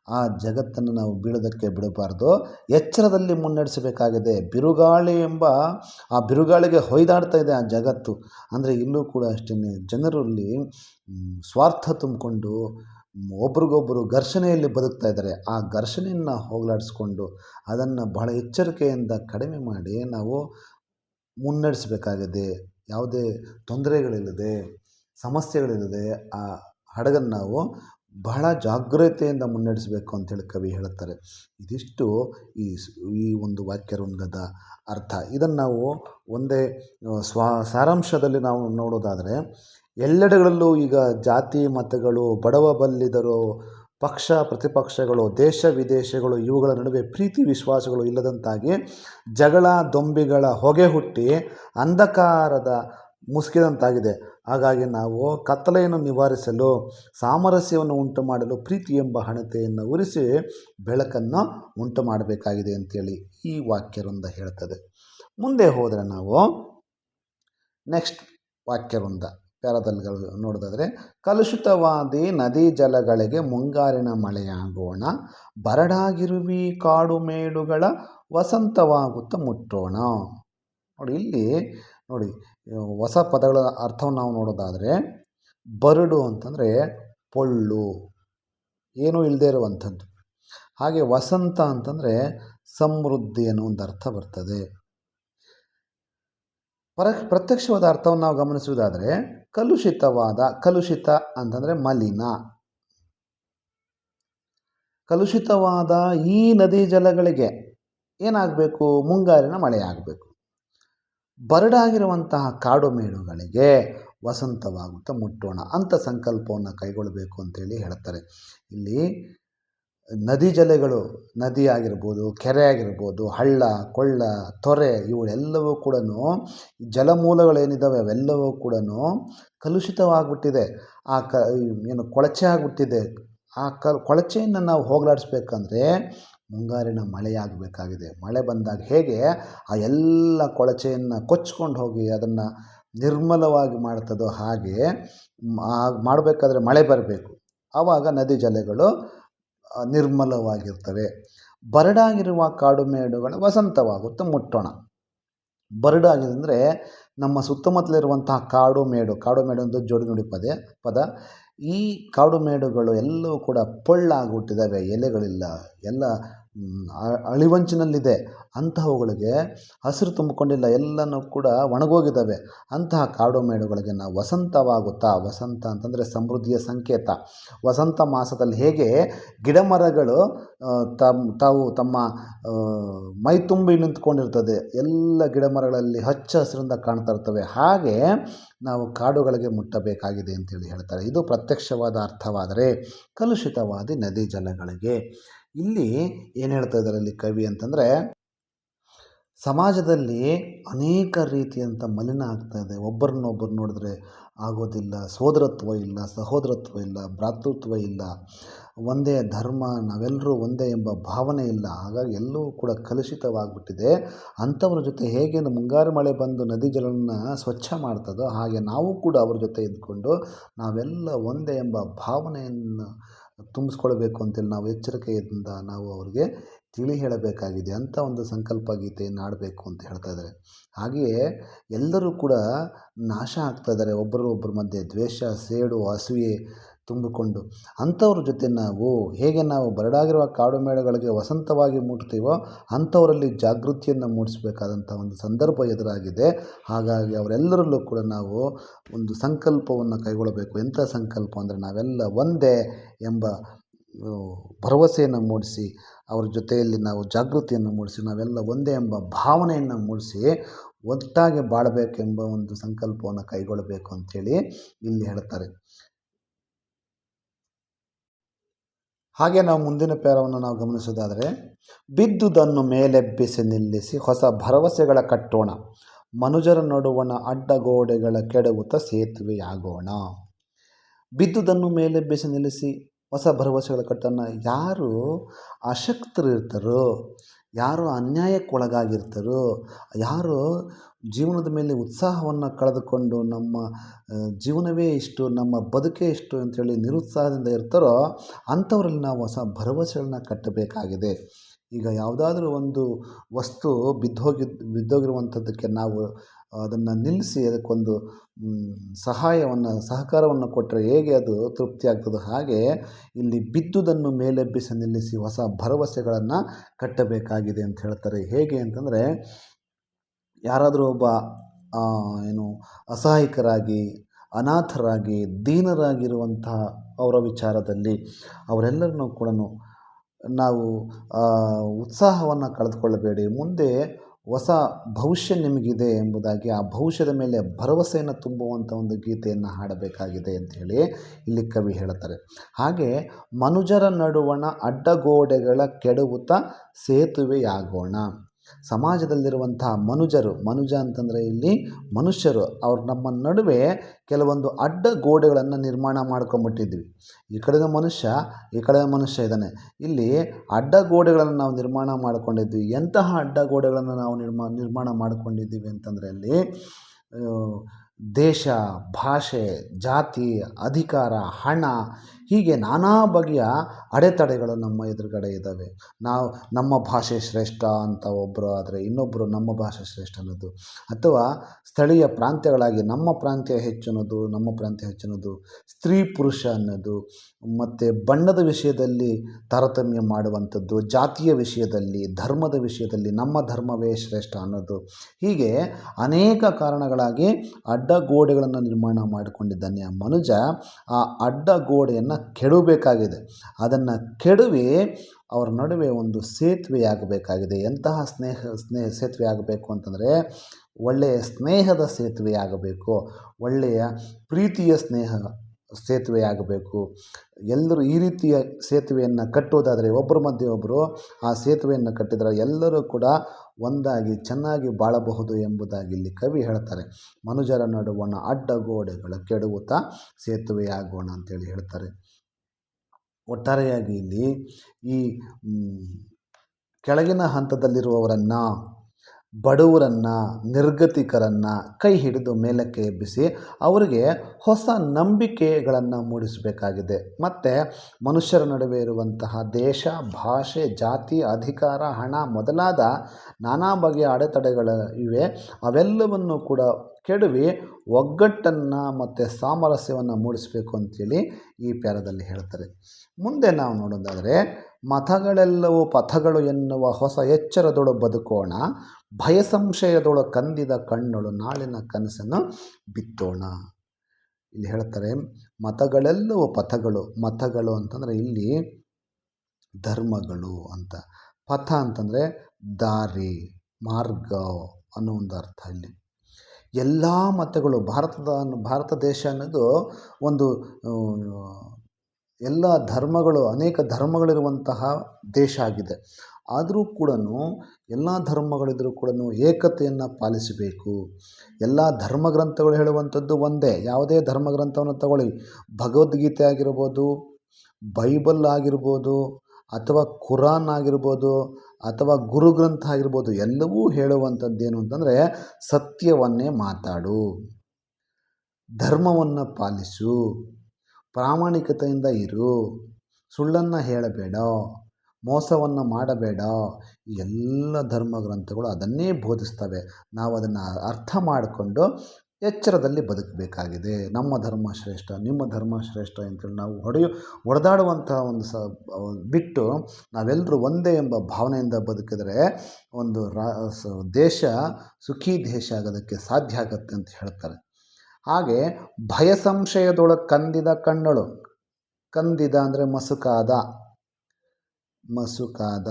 ಆ ಜಗತ್ತನ್ನು ನಾವು ಬೀಳೋದಕ್ಕೆ ಬಿಡಬಾರ್ದು. ಎಚ್ಚರದಲ್ಲಿ ಮುನ್ನಡೆಸಬೇಕಾಗಿದೆ. ಬಿರುಗಾಳಿ ಎಂಬ, ಆ ಬಿರುಗಾಳಿಗೆ ಹೊಯ್ದಾಡ್ತಾ ಇದೆ ಆ ಜಗತ್ತು. ಅಂದರೆ ಇಲ್ಲೂ ಕೂಡ ಅಷ್ಟೇ ಜನರಲ್ಲಿ ಸ್ವಾರ್ಥ ತುಂಬಿಕೊಂಡು ಒಬ್ರಿಗೊಬ್ಬರು ಘರ್ಷಣೆಯಲ್ಲಿ ಬದುಕ್ತಾ ಇದ್ದಾರೆ. ಆ ಘರ್ಷಣೆಯನ್ನು ಹೋಗಲಾಡಿಸ್ಕೊಂಡು ಅದನ್ನು ಬಹಳ ಎಚ್ಚರಿಕೆಯಿಂದ ಕಡಿಮೆ ಮಾಡಿ ನಾವು ಮುನ್ನಡೆಸಬೇಕಾಗಿದೆ. ಯಾವುದೇ ತೊಂದರೆಗಳಿಲ್ಲದೆ, ಸಮಸ್ಯೆಗಳಿಲ್ಲದೆ ಆ ಹಡಗನ್ನು ನಾವು ಬಹಳ ಜಾಗ್ರತೆಯಿಂದ ಮುನ್ನಡೆಸಬೇಕು ಅಂತೇಳಿ ಕವಿ ಹೇಳುತ್ತಾರೆ. ಇದಿಷ್ಟು ಈ ಈ ಒಂದು ವಾಕ್ಯ ರಂಗದ ಅರ್ಥ. ಇದನ್ನು ನಾವು ಒಂದೇ, ಸ್ವ, ಸಾರಾಂಶದಲ್ಲಿ ನಾವು ನೋಡೋದಾದರೆ ಎಲ್ಲೆಡೆಗಳಲ್ಲೂ ಈಗ ಜಾತಿ ಮತಗಳು, ಬಡವ ಬಲ್ಲಿದರು, ಪಕ್ಷ ಪ್ರತಿಪಕ್ಷಗಳು, ದೇಶ ವಿದೇಶಗಳು, ಇವುಗಳ ನಡುವೆ ಪ್ರೀತಿ ವಿಶ್ವಾಸಗಳು ಇಲ್ಲದಂತಾಗಿ ಜಗಳ, ದೊಂಬಿಗಳ ಹೊಗೆ ಹುಟ್ಟಿ ಅಂಧಕಾರದ ಮುಸುಕಿದಂತಾಗಿದೆ. ಹಾಗಾಗಿ ನಾವು ಕತ್ತಲೆಯನ್ನು ನಿವಾರಿಸಲು, ಸಾಮರಸ್ಯವನ್ನು ಉಂಟು ಮಾಡಲು ಪ್ರೀತಿ ಎಂಬ ಹಣತೆಯನ್ನು ಉರಿಸಿ ಬೆಳಕನ್ನು ಉಂಟು ಮಾಡಬೇಕಾಗಿದೆ ಅಂತೇಳಿ ಈ ವಾಕ್ಯವೃಂದ ಹೇಳ್ತದೆ. ಮುಂದೆ ಹೋದರೆ ನಾವು ನೆಕ್ಸ್ಟ್ ವಾಕ್ಯವೃಂದ. ಪ್ಯಾರದಲ್ಗಳು ನೋಡೋದಾದರೆ, ಕಲುಷಿತವಾದಿ ನದಿ ಜಲಗಳಿಗೆ ಮುಂಗಾರಿನ ಮಳೆಯಾಗೋಣ, ಬರಡಾಗಿರುವಿ ಕಾಡು ಮೇಡುಗಳ ವಸಂತವಾಗುತ್ತ ಮುಟ್ಟೋಣ. ನೋಡಿ, ಇಲ್ಲಿ ನೋಡಿ ಹೊಸ ಪದಗಳ ಅರ್ಥವನ್ನು ನಾವು ನೋಡೋದಾದರೆ, ಬರಡು ಅಂತಂದರೆ ಪೊಳ್ಳು, ಏನೂ ಇಲ್ಲದೇ ಇರುವಂಥದ್ದು. ಹಾಗೆ ವಸಂತ ಅಂತಂದರೆ ಸಮೃದ್ಧಿ ಅನ್ನೋ ಒಂದು ಅರ್ಥ ಬರ್ತದೆ. ಪರ, ಪ್ರತ್ಯಕ್ಷವಾದ ಅರ್ಥವನ್ನು ನಾವು ಗಮನಿಸುವುದಾದರೆ ಕಲುಷಿತವಾದ, ಕಲುಷಿತ ಅಂತಂದರೆ ಮಲಿನ. ಕಲುಷಿತವಾದ ಈ ನದಿ ಜಲಗಳಿಗೆ ಏನಾಗಬೇಕು? ಮುಂಗಾರಿನ ಮಳೆ ಆಗಬೇಕು. ಬರಡಾಗಿರುವಂತಹ ಕಾಡು ಮೇಡುಗಳಿಗೆ ವಸಂತವಾಗುತ್ತಾ ಮುಟ್ಟೋಣ ಅಂತ ಸಂಕಲ್ಪವನ್ನು ಕೈಗೊಳ್ಳಬೇಕು ಅಂತೇಳಿ ಹೇಳ್ತಾರೆ. ಇಲ್ಲಿ ನದಿ ಜಲೆಗಳು, ನದಿ ಆಗಿರ್ಬೋದು, ಕೆರೆ ಆಗಿರ್ಬೋದು, ಹಳ್ಳ, ಕೊಳ್ಳ, ತೊರೆ ಇವುಗಳೆಲ್ಲವೂ ಕೂಡ ಜಲಮೂಲಗಳೇನಿದ್ದಾವೆ ಅವೆಲ್ಲವೂ ಕೂಡ ಕಲುಷಿತವಾಗ್ಬಿಟ್ಟಿದೆ. ಆ ಕ ಏನು ಕೊಳಚೆ ಆಗಿಬಿಟ್ಟಿದೆ. ಆ ಕ, ಕೊಳಚೆಯನ್ನು ನಾವು ಹೋಗಲಾಡಿಸ್ಬೇಕಂದ್ರೆ ಮುಂಗಾರಿನ ಮಳೆಯಾಗಬೇಕಾಗಿದೆ ಮಳೆ ಬಂದಾಗ ಹೇಗೆ ಆ ಎಲ್ಲ ಕೊಳಚೆಯನ್ನು ಕೊಚ್ಕೊಂಡು ಹೋಗಿ ಅದನ್ನು ನಿರ್ಮಲವಾಗಿ ಮಾಡ್ತದೋ ಹಾಗೆ ಮಾಡಬೇಕಾದ್ರೆ ಮಳೆ ಬರಬೇಕು. ಆವಾಗ ನದಿ ಜಲೆಗಳು ನಿರ್ಮಲವಾಗಿರ್ತವೆ. ಬರಡಾಗಿರುವ ಕಾಡು ವಸಂತವಾಗುತ್ತ, ಮುಟ್ಟೋಣ. ಬರಡಾಗಿದೆ ಅಂದರೆ ನಮ್ಮ ಸುತ್ತಮುತ್ತಲಿರುವಂತಹ ಕಾಡು ಮೇಡು ಕಾಡು ಮೇಡು ಅಂತ ಜೋಡಿ ನುಡಿ ಪದ ಪದ, ಈ ಕಾಡು ಮೇಡುಗಳು ಎಲ್ಲವೂ ಕೂಡ ಪೊಳ್ಳಾಗ್ಬಿಟ್ಟಿದ್ದಾವೆ ಎಲೆಗಳಿಲ್ಲ, ಎಲ್ಲ ಅಳಿವಂಚಿನಲ್ಲಿದೆ. ಅಂತಹವುಗಳಿಗೆ ಹಸಿರು ತುಂಬಿಕೊಂಡಿಲ್ಲ, ಎಲ್ಲನೂ ಕೂಡ ಒಣಗೋಗಿದ್ದಾವೆ. ಅಂತಹ ಕಾಡು ಮೇಡುಗಳಿಗೆ ನಾವು ವಸಂತವಾಗುತ್ತಾ, ವಸಂತ ಅಂತಂದರೆ ಸಮೃದ್ಧಿಯ ಸಂಕೇತ. ವಸಂತ ಮಾಸದಲ್ಲಿ ಹೇಗೆ ಗಿಡ ಮರಗಳು ತಮ್ಮ ತಾವು ತಮ್ಮ ಮೈ ತುಂಬಿ ನಿಂತ್ಕೊಂಡಿರ್ತದೆ, ಎಲ್ಲ ಗಿಡ ಮರಗಳಲ್ಲಿ ಹಚ್ಚ ಹಸಿರಿಂದ ಕಾಣ್ತಾ ಇರ್ತವೆ. ಹಾಗೆ ನಾವು ಕಾಡುಗಳಿಗೆ ಮುಟ್ಟಬೇಕಾಗಿದೆ ಅಂತೇಳಿ ಹೇಳ್ತಾರೆ. ಇದು ಪ್ರತ್ಯಕ್ಷವಾದ ಅರ್ಥವಾದರೆ ಕಲುಷಿತವಾದ ನದಿ ಜಲಗಳಿಗೆ. ಇಲ್ಲಿ ಏನು ಹೇಳ್ತಾ ಇದ್ದಾರೆ ಇಲ್ಲಿ ಕವಿ ಅಂತಂದರೆ, ಸಮಾಜದಲ್ಲಿ ಅನೇಕ ರೀತಿಯಂಥ ಮಲಿನ ಆಗ್ತಾ ಇದೆ. ಒಬ್ಬರನ್ನೊಬ್ಬರು ನೋಡಿದ್ರೆ ಆಗೋದಿಲ್ಲ, ಸೋದರತ್ವ ಇಲ್ಲ, ಸಹೋದರತ್ವ ಇಲ್ಲ, ಭ್ರಾತೃತ್ವ ಇಲ್ಲ. ಒಂದೇ ಧರ್ಮ, ನಾವೆಲ್ಲರೂ ಒಂದೇ ಎಂಬ ಭಾವನೆ ಇಲ್ಲ. ಹಾಗಾಗಿ ಎಲ್ಲವೂ ಕೂಡ ಕಲುಷಿತವಾಗಿಬಿಟ್ಟಿದೆ. ಅಂಥವ್ರ ಜೊತೆ ಹೇಗೆ ಮುಂಗಾರು ಮಳೆ ಬಂದು ನದಿ ಜಲವನ್ನು ಸ್ವಚ್ಛ ಮಾಡ್ತದೋ ಹಾಗೆ ನಾವು ಕೂಡ ಅವ್ರ ಜೊತೆ ಇದ್ಕೊಂಡು ನಾವೆಲ್ಲ ಒಂದೇ ಎಂಬ ಭಾವನೆಯನ್ನು ತುಂಬಿಸ್ಕೊಳ್ಬೇಕು ಅಂತೇಳಿ ನಾವು ಎಚ್ಚರಿಕೆಯಿಂದ ನಾವು ಅವ್ರಿಗೆ ತಿಳಿ ಹೇಳಬೇಕಾಗಿದೆ ಅಂಥ ಒಂದು ಸಂಕಲ್ಪ ಗೀತೆಯನ್ನು ಆಡಬೇಕು ಅಂತ ಹೇಳ್ತಾ ಇದ್ದಾರೆ. ಹಾಗೆಯೇ ಎಲ್ಲರೂ ಕೂಡ ನಾಶ ಆಗ್ತಾ ಇದ್ದಾರೆ. ಒಬ್ಬರು ಒಬ್ಬರ ಮಧ್ಯೆ ದ್ವೇಷ, ಸೇಡು, ಅಸೂಯೆ ತುಂಬಿಕೊಂಡು ಅಂಥವ್ರ ಜೊತೆ ನಾವು ಹೇಗೆ ನಾವು ಬರಡಾಗಿರುವ ಕಾಡು ಮೇಳಗಳಿಗೆ ವಸಂತವಾಗಿ ಮುಟ್ತೀವೋ ಅಂಥವರಲ್ಲಿ ಜಾಗೃತಿಯನ್ನು ಮೂಡಿಸಬೇಕಾದಂಥ ಒಂದು ಸಂದರ್ಭ ಎದುರಾಗಿದೆ. ಹಾಗಾಗಿ ಅವರೆಲ್ಲರಲ್ಲೂ ಕೂಡ ನಾವು ಒಂದು ಸಂಕಲ್ಪವನ್ನು ಕೈಗೊಳ್ಳಬೇಕು. ಎಂಥ ಸಂಕಲ್ಪ ಅಂದರೆ ನಾವೆಲ್ಲ ಒಂದೇ ಎಂಬ ಭರವಸೆಯನ್ನು ಮೂಡಿಸಿ ಅವ್ರ ಜೊತೆಯಲ್ಲಿ ನಾವು ಜಾಗೃತಿಯನ್ನು ಮೂಡಿಸಿ ನಾವೆಲ್ಲ ಒಂದೇ ಎಂಬ ಭಾವನೆಯನ್ನು ಮೂಡಿಸಿ ಒಟ್ಟಾಗಿ ಬಾಳಬೇಕೆಂಬ ಒಂದು ಸಂಕಲ್ಪವನ್ನು ಕೈಗೊಳ್ಳಬೇಕು ಅಂಥೇಳಿ ಇಲ್ಲಿ ಹೇಳ್ತಾರೆ. ಹಾಗೆ ನಾವು ಮುಂದಿನ ಪ್ಯಾರವನ್ನು ನಾವು ಗಮನಿಸೋದಾದರೆ, ಬಿದ್ದುದನ್ನು ಮೇಲೆಬ್ಬಿಸಿ ನಿಲ್ಲಿಸಿ ಹೊಸ ಭರವಸೆಗಳ ಕಟ್ಟೋಣ. ಮನುಜರ ನಡುವಣ ಅಡ್ಡಗೋಡೆಗಳ ಕೆಡವುತ ಸೇತುವೆಯಾಗೋಣ. ಬಿದ್ದುದನ್ನು ಮೇಲೆಬ್ಬಿಸಿ ನಿಲ್ಲಿಸಿ ಹೊಸ ಭರವಸೆಗಳ ಕಟ್ಟನ್ನು ಯಾರು ಅಶಕ್ತರಿರ್ತಾರೋ, ಯಾರು ಅನ್ಯಾಯಕ್ಕೊಳಗಾಗಿರ್ತಾರೋ, ಯಾರು ಜೀವನದ ಮೇಲೆ ಉತ್ಸಾಹವನ್ನು ಕಳೆದುಕೊಂಡು ನಮ್ಮ ಜೀವನವೇ ಇಷ್ಟು ನಮ್ಮ ಬದುಕೇ ಇಷ್ಟು ಅಂಥೇಳಿ ನಿರುತ್ಸಾಹದಿಂದ ಇರ್ತಾರೋ ಅಂಥವರಲ್ಲಿ ನಾವು ಹೊಸ ಭರವಸೆಗಳನ್ನ ಕಟ್ಟಬೇಕಾಗಿದೆ. ಈಗ ಯಾವುದಾದ್ರೂ ಒಂದು ವಸ್ತು ಬಿದ್ದೋಗಿ ಬಿದ್ದೋಗಿರುವಂಥದ್ದಕ್ಕೆ ನಾವು ಅದನ್ನು ನಿಲ್ಲಿಸಿ ಅದಕ್ಕೊಂದು ಸಹಾಯವನ್ನು, ಸಹಕಾರವನ್ನು ಕೊಟ್ಟರೆ ಹೇಗೆ ಅದು ತೃಪ್ತಿ ಆಗ್ತದೋ ಹಾಗೆ ಇಲ್ಲಿ ಬಿದ್ದುದನ್ನು ಮೇಲೆಬ್ಬಿಸಿ ನಿಲ್ಲಿಸಿ ಹೊಸ ಭರವಸೆಗಳನ್ನು ಕಟ್ಟಬೇಕಾಗಿದೆ ಅಂತ ಹೇಳ್ತಾರೆ. ಹೇಗೆ ಅಂತಂದರೆ ಯಾರಾದರೂ ಒಬ್ಬ ಏನು, ಅಸಹಾಯಕರಾಗಿ, ಅನಾಥರಾಗಿ, ದೀನರಾಗಿರುವಂತಹ ಅವರ ವಿಚಾರದಲ್ಲಿ ಅವರೆಲ್ಲರನ್ನೂ ಕೂಡ ನಾವು ಉತ್ಸಾಹವನ್ನು ಕಳೆದುಕೊಳ್ಳಬೇಡಿ. ಮುಂದೆ ಹೊಸ ಭವಿಷ್ಯ ನಿಮಗಿದೆ ಎಂಬುದಾಗಿ ಆ ಭವಿಷ್ಯದ ಮೇಲೆ ಭರವಸೆಯನ್ನು ತುಂಬುವಂಥ ಒಂದು ಗೀತೆಯನ್ನು ಹಾಡಬೇಕಾಗಿದೆ ಅಂಥೇಳಿ ಇಲ್ಲಿ ಕವಿ ಹೇಳ್ತಾರೆ ಹಾಗೆ ಮನುಜರ ನಡುವಣ ಅಡ್ಡಗೋಡೆಗಳ ಕೆಡವುತ್ತಾ ಸೇತುವೆಯಾಗೋಣ. ಸಮಾಜದಲ್ಲಿರುವಂತಹ ಮನುಜರು, ಮನುಜ ಅಂತಂದರೆ ಇಲ್ಲಿ ಮನುಷ್ಯರು, ಅವ್ರು ನಮ್ಮ ನಡುವೆ ಕೆಲವೊಂದು ಅಡ್ಡ ಗೋಡೆಗಳನ್ನು ನಿರ್ಮಾಣ ಮಾಡ್ಕೊಂಬಿಟ್ಟಿದ್ವಿ. ಈ ಕಡೆದ ಮನುಷ್ಯ, ಈ ಕಡೆ ಮನುಷ್ಯ ಇದ್ದಾನೆ ಇಲ್ಲಿ ಅಡ್ಡ ಗೋಡೆಗಳನ್ನು ನಾವು ನಿರ್ಮಾಣ ಮಾಡಿಕೊಂಡಿದ್ವಿ. ಎಂತಹ ಅಡ್ಡ ಗೋಡೆಗಳನ್ನು ನಾವು ನಿರ್ಮಾ, ನಿರ್ಮಾಣ ಮಾಡ್ಕೊಂಡಿದ್ದೀವಿ ಅಂತಂದರೆ ಅಲ್ಲಿ ದೇಶ, ಭಾಷೆ, ಜಾತಿ, ಅಧಿಕಾರ, ಹಣ ಹೀಗೆ ನಾನಾ ಬಗೆಯ ಅಡೆತಡೆಗಳು ನಮ್ಮ ಎದುರುಗಡೆ ಇದ್ದಾವೆ. ನಾವು ನಮ್ಮ ಭಾಷೆ ಶ್ರೇಷ್ಠ ಅಂತ ಒಬ್ಬರು ಆದರೆ ಇನ್ನೊಬ್ಬರು ನಮ್ಮ ಭಾಷೆ ಶ್ರೇಷ್ಠ ಅನ್ನೋದು. ಅಥವಾ ಸ್ಥಳೀಯ ಪ್ರಾಂತ್ಯಗಳಾಗಿ ನಮ್ಮ ಪ್ರಾಂತ್ಯ ಹೆಚ್ಚು ಅನ್ನೋದು, ನಮ್ಮ ಪ್ರಾಂತ್ಯ ಹೆಚ್ಚು ಅನ್ನೋದು, ಸ್ತ್ರೀ ಪುರುಷ ಅನ್ನೋದು, ಮತ್ತು ಬಣ್ಣದ ವಿಷಯದಲ್ಲಿ ತಾರತಮ್ಯ ಮಾಡುವಂಥದ್ದು, ಜಾತಿಯ ವಿಷಯದಲ್ಲಿ, ಧರ್ಮದ ವಿಷಯದಲ್ಲಿ ನಮ್ಮ ಧರ್ಮವೇ ಶ್ರೇಷ್ಠ ಅನ್ನೋದು. ಹೀಗೆ ಅನೇಕ ಕಾರಣಗಳಾಗಿ ಅಡ್ಡಗೋಡೆಗಳನ್ನು ನಿರ್ಮಾಣ ಮಾಡಿಕೊಂಡಿದ್ದಾನೆ ಆ ಮನುಜ. ಆ ಅಡ್ಡಗೋಡೆಯನ್ನು ಅದನ್ನು ಕೆಡಬೇಕಾಗಿದೆ ಅದನ್ನು ಕೆಡವಿ ಅವರ ನಡುವೆ ಒಂದು ಸೇತುವೆ ಆಗಬೇಕಾಗಿದೆ ಎಂತಹ ಸ್ನೇಹ ಸ್ನೇಹ ಸೇತುವೆ ಆಗಬೇಕು ಅಂತಂದರೆ ಒಳ್ಳೆಯ ಸ್ನೇಹದ ಸೇತುವೆ ಆಗಬೇಕು ಒಳ್ಳೆಯ ಪ್ರೀತಿಯ ಸ್ನೇಹ ಸೇತುವೆ ಆಗಬೇಕು ಎಲ್ಲರೂ ಈ ರೀತಿಯ ಸೇತುವೆಯನ್ನು ಕಟ್ಟುವುದಾದರೆ ಒಬ್ಬರ ಮಧ್ಯೆ ಒಬ್ಬರು ಆ ಸೇತುವೆಯನ್ನು ಕಟ್ಟಿದರೆ ಎಲ್ಲರೂ ಕೂಡ ಒಂದಾಗಿ ಚೆನ್ನಾಗಿ ಬಾಳಬಹುದು ಎಂಬುದಾಗಿ ಇಲ್ಲಿ ಕವಿ ಹೇಳ್ತಾರೆ. ಮನುಜರ ನಡುವಣ ಅಡ್ಡಗೋಡೆಗಳ ಕೆಡುವುತ್ತಾ ಸೇತುವೆಯಾಗೋಣ ಅಂತೇಳಿ ಹೇಳ್ತಾರೆ. ಒಟ್ಟಾರೆಯಾಗಿ ಇಲ್ಲಿ ಈ ಕೆಳಗಿನ ಹಂತದಲ್ಲಿರುವವರನ್ನು, ಬಡವರನ್ನು, ನಿರ್ಗತಿಕರನ್ನು ಕೈ ಹಿಡಿದು ಮೇಲಕ್ಕೆ ಎಬ್ಬಿಸಿ ಅವರಿಗೆ ಹೊಸ ನಂಬಿಕೆಗಳನ್ನು ಮೂಡಿಸಬೇಕಾಗಿದೆ. ಮತ್ತು ಮನುಷ್ಯರ ನಡುವೆ ಇರುವಂತಹ ದೇಶ, ಭಾಷೆ, ಜಾತಿ, ಅಧಿಕಾರ, ಹಣ ಮೊದಲಾದ ನಾನಾ ಬಗೆಯ ಅಡೆತಡೆಗಳು ಇವೆ. ಅವೆಲ್ಲವನ್ನು ಕೂಡ ಕೆಡವಿ ಒಗ್ಗಟ್ಟನ್ನು ಮತ್ತು ಸಾಮರಸ್ಯವನ್ನು ಮೂಡಿಸಬೇಕು ಅಂಥೇಳಿ ಈ ಪ್ಯಾರದಲ್ಲಿ ಹೇಳ್ತಾರೆ. ಮುಂದೆ ನಾವು ನೋಡೋದಾದರೆ, ಮತಗಳೆಲ್ಲವೂ ಪಥಗಳು ಎನ್ನುವ ಹೊಸ ಎಚ್ಚರದೊಳು ಬದುಕೋಣ ಭಯ ಸಂಶಯದೊಳು ಕಂದಿದ ಕಣ್ಣಳು ನಾಳಿನ ಕನಸನ್ನು ಬಿತ್ತೋಣ. ಇಲ್ಲಿ ಹೇಳ್ತಾರೆ, ಮತಗಳೆಲ್ಲವೂ ಪಥಗಳು, ಮತಗಳು ಅಂತಂದರೆ ಇಲ್ಲಿ ಧರ್ಮಗಳು ಅಂತ. ಪಥ ಅಂತಂದರೆ ದಾರಿ, ಮಾರ್ಗ ಅನ್ನೋ ಒಂದು ಅರ್ಥ ಇಲ್ಲಿ. ಎಲ್ಲ ಮತಗಳು ಭಾರತದ ಭಾರತ ದೇಶ ಅನ್ನೋದು ಒಂದು ಎಲ್ಲ ಧರ್ಮಗಳು, ಅನೇಕ ಧರ್ಮಗಳಿರುವಂತಹ ದೇಶ ಆಗಿದೆ. ಆದರೂ ಕೂಡ ಎಲ್ಲ ಧರ್ಮಗಳಿದ್ದರೂ ಕೂಡ ಏಕತೆಯನ್ನು ಪಾಲಿಸಬೇಕು. ಎಲ್ಲ ಧರ್ಮಗ್ರಂಥಗಳು ಹೇಳುವಂಥದ್ದು ಒಂದೇ. ಯಾವುದೇ ಧರ್ಮಗ್ರಂಥವನ್ನು ತಗೊಳ್ಳಿ. ಭಗವದ್ಗೀತೆ ಆಗಿರ್ಬೋದು, ಬೈಬಲ್ ಆಗಿರ್ಬೋದು, ಅಥವಾ ಕುರಾನ್ ಆಗಿರ್ಬೋದು ಅಥವಾ ಗುರುಗ್ರಂಥ ಆಗಿರ್ಬೋದು, ಎಲ್ಲವೂ ಹೇಳುವಂಥದ್ದೇನು ಅಂತಂದರೆ, ಸತ್ಯವನ್ನೇ ಮಾತಾಡು. ಧರ್ಮವನ್ನು ಪಾಲಿಸು. ಪ್ರಾಮಾಣಿಕತೆಯಿಂದ ಇರು. ಸುಳ್ಳನ್ನು ಹೇಳಬೇಡ. ಮೋಸವನ್ನು ಮಾಡಬೇಡ. ಎಲ್ಲ ಧರ್ಮ ಗ್ರಂಥಗಳು ಅದನ್ನೇ ಬೋಧಿಸ್ತವೆ. ನಾವು ಅದನ್ನು ಅರ್ಥ ಮಾಡಿಕೊಂಡು ಎಚ್ಚರದಲ್ಲಿ ಬದುಕಬೇಕಾಗಿದೆ. ನಮ್ಮ ಧರ್ಮ ಶ್ರೇಷ್ಠ, ನಿಮ್ಮ ಧರ್ಮ ಶ್ರೇಷ್ಠ ಅಂತೇಳಿ ನಾವು ಹೊಡೆಯು, ಹೊಡೆದಾಡುವಂಥ ಒಂದು ಸ ಬಿಟ್ಟು ನಾವೆಲ್ಲರೂ ಒಂದೇ ಎಂಬ ಭಾವನೆಯಿಂದ ಬದುಕಿದರೆ ಒಂದು ರಾ ದೇಶ ಸುಖಿ ದೇಶ ಆಗೋದಕ್ಕೆ ಸಾಧ್ಯ ಆಗತ್ತೆ ಅಂತ ಹೇಳ್ತಾರೆ. ಹಾಗೆ ಭಯ ಸಂಶಯದೊಳಗೆ ಕಂದಿದ ಕಣ್ಣಳು, ಕಂದಿದ ಅಂದರೆ ಮಸುಕಾದ ಮಸುಕಾದ.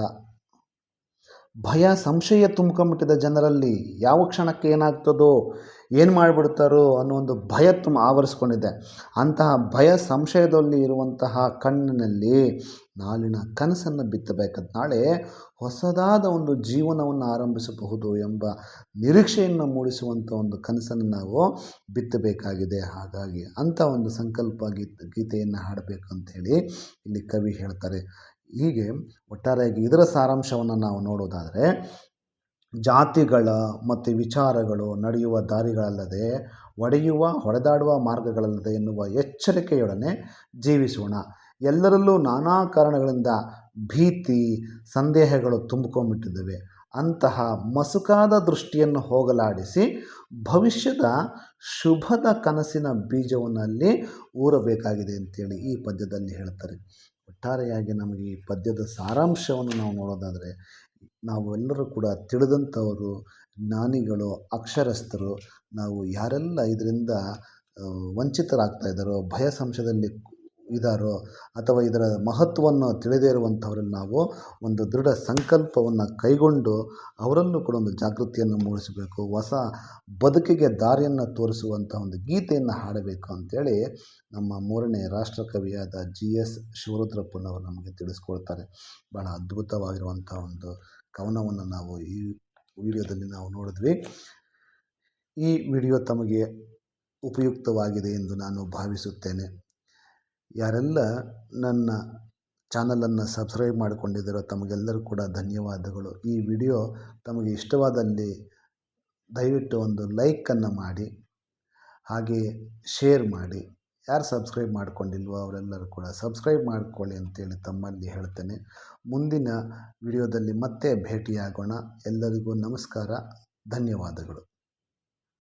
ಭಯ ಸಂಶಯ ತುಂಬ್ಕೊಂಬಿಟ್ಟಿದ ಜನರಲ್ಲಿ, ಯಾವ ಕ್ಷಣಕ್ಕೆ ಏನಾಗ್ತದೋ ಏನು ಮಾಡಿಬಿಡ್ತಾರೋ ಅನ್ನೋ ಒಂದು ಭಯ ತುಂಬ ಆವರಿಸ್ಕೊಂಡಿದೆ. ಅಂತಹ ಭಯ ಸಂಶಯದಲ್ಲಿ ಇರುವಂತಹ ಕಣ್ಣಿನಲ್ಲಿ ನಾಳಿನ ಕನಸನ್ನು ಬಿತ್ತಬೇಕಾದ ನಾಳೆ ಹೊಸದಾದ ಒಂದು ಜೀವನವನ್ನು ಆರಂಭಿಸಬಹುದು ಎಂಬ ನಿರೀಕ್ಷೆಯನ್ನು ಮೂಡಿಸುವಂಥ ಒಂದು ಕನಸನ್ನು ನಾವು ಬಿತ್ತಬೇಕಾಗಿದೆ. ಹಾಗಾಗಿ ಅಂಥ ಒಂದು ಸಂಕಲ್ಪ ಗೀತೆ, ಗೀತೆಯನ್ನು ಹಾಡಬೇಕು ಅಂಥೇಳಿ ಇಲ್ಲಿ ಕವಿ ಹೇಳ್ತಾರೆ. ಹೀಗೆ ಒಟ್ಟಾರೆಯಾಗಿ ಇದರ ಸಾರಾಂಶವನ್ನು ನಾವು ನೋಡೋದಾದರೆ ಜಾತಿಗಳ ಮತ್ತು ವಿಚಾರಗಳು ನಡೆಯುವ ದಾರಿಗಳಲ್ಲದೆ ಒಡೆಯುವ, ಹೊಡೆದಾಡುವ ಮಾರ್ಗಗಳಲ್ಲದೆ ಎನ್ನುವ ಎಚ್ಚರಿಕೆಯೊಡನೆ ಜೀವಿಸೋಣ. ಎಲ್ಲರಲ್ಲೂ ನಾನಾ ಕಾರಣಗಳಿಂದ ಭೀತಿ, ಸಂದೇಹಗಳು ತುಂಬಿಕೊಂಡ್ಬಿಟ್ಟಿದ್ದಾವೆ. ಅಂತಹ ಮಸುಕಾದ ದೃಷ್ಟಿಯನ್ನು ಹೋಗಲಾಡಿಸಿ ಭವಿಷ್ಯದ ಶುಭದ ಕನಸಿನ ಬೀಜವನ್ನು ಅಲ್ಲಿ ಊರಬೇಕಾಗಿದೆ ಅಂತೇಳಿ ಈ ಪದ್ಯದಲ್ಲಿ ಹೇಳ್ತಾರೆ. ಒಟ್ಟಾರೆಯಾಗಿ ನಮಗೆ ಈ ಪದ್ಯದ ಸಾರಾಂಶವನ್ನು ನಾವು ನೋಡೋದಾದರೆ ನಾವು ಎಲ್ಲರೂ ಕೂಡ ತಿಳಿದಂಥವರು, ಜ್ಞಾನಿಗಳು, ಅಕ್ಷರಸ್ಥರು, ನಾವು ಯಾರೆಲ್ಲ ಇದರಿಂದ ವಂಚಿತರಾಗ್ತಾ ಇದ್ದಾರೋ, ಭಯ ಸಂಶಯದಲ್ಲಿ ಇದ್ದಾರೋ, ಅಥವಾ ಇದರ ಮಹತ್ವವನ್ನು ತಿಳಿದೇ ಇರುವಂಥವ್ರಲ್ಲಿ ನಾವು ಒಂದು ದೃಢ ಸಂಕಲ್ಪವನ್ನು ಕೈಗೊಂಡು ಅವರಲ್ಲೂ ಕೂಡ ಒಂದು ಜಾಗೃತಿಯನ್ನು ಮೂಡಿಸಬೇಕು, ಹೊಸ ಬದುಕಿಗೆ ದಾರಿಯನ್ನು ತೋರಿಸುವಂಥ ಒಂದು ಗೀತೆಯನ್ನು ಹಾಡಬೇಕು ಅಂಥೇಳಿ ನಮ್ಮ ಮೂರನೇ ರಾಷ್ಟ್ರಕವಿಯಾದ ಜಿ ಎಸ್ ಶಿವರುದ್ರಪ್ಪನವರು ನಮಗೆ ತಿಳಿಸ್ಕೊಡ್ತಾರೆ. ಭಾಳ ಅದ್ಭುತವಾಗಿರುವಂಥ ಒಂದು ಕವನವನ್ನು ನಾವು ಈ ವಿಡಿಯೋದಲ್ಲಿ ನಾವು ನೋಡಿದ್ವಿ. ಈ ವಿಡಿಯೋ ತಮಗೆ ಉಪಯುಕ್ತವಾಗಿದೆ ಎಂದು ನಾನು ಭಾವಿಸುತ್ತೇನೆ. ಯಾರೆಲ್ಲ ನನ್ನ ಚಾನಲನ್ನು ಸಬ್ಸ್ಕ್ರೈಬ್ ಮಾಡಿಕೊಂಡಿದ್ದೀರೋ ತಮಗೆಲ್ಲರೂ ಕೂಡ ಧನ್ಯವಾದಗಳು. ಈ ವಿಡಿಯೋ ತಮಗೆ ಇಷ್ಟವಾದಲ್ಲಿ ದಯವಿಟ್ಟು ಒಂದು ಲೈಕನ್ನು ಮಾಡಿ, ಹಾಗೆ ಶೇರ್ ಮಾಡಿ. ಯಾರು ಸಬ್ಸ್ಕ್ರೈಬ್ ಮಾಡಿಕೊಂಡಿಲ್ವೋ ಅವರೆಲ್ಲರೂ ಕೂಡ ಸಬ್ಸ್ಕ್ರೈಬ್ ಮಾಡಿಕೊಳ್ಳಿ ಅಂತೇಳಿ ತಮ್ಮಲ್ಲಿ ಹೇಳ್ತೇನೆ. ಮುಂದಿನ ವಿಡಿಯೋದಲ್ಲಿ ಮತ್ತೆ ಭೇಟಿಯಾಗೋಣ. ಎಲ್ಲರಿಗೂ ನಮಸ್ಕಾರ. ಧನ್ಯವಾದಗಳು.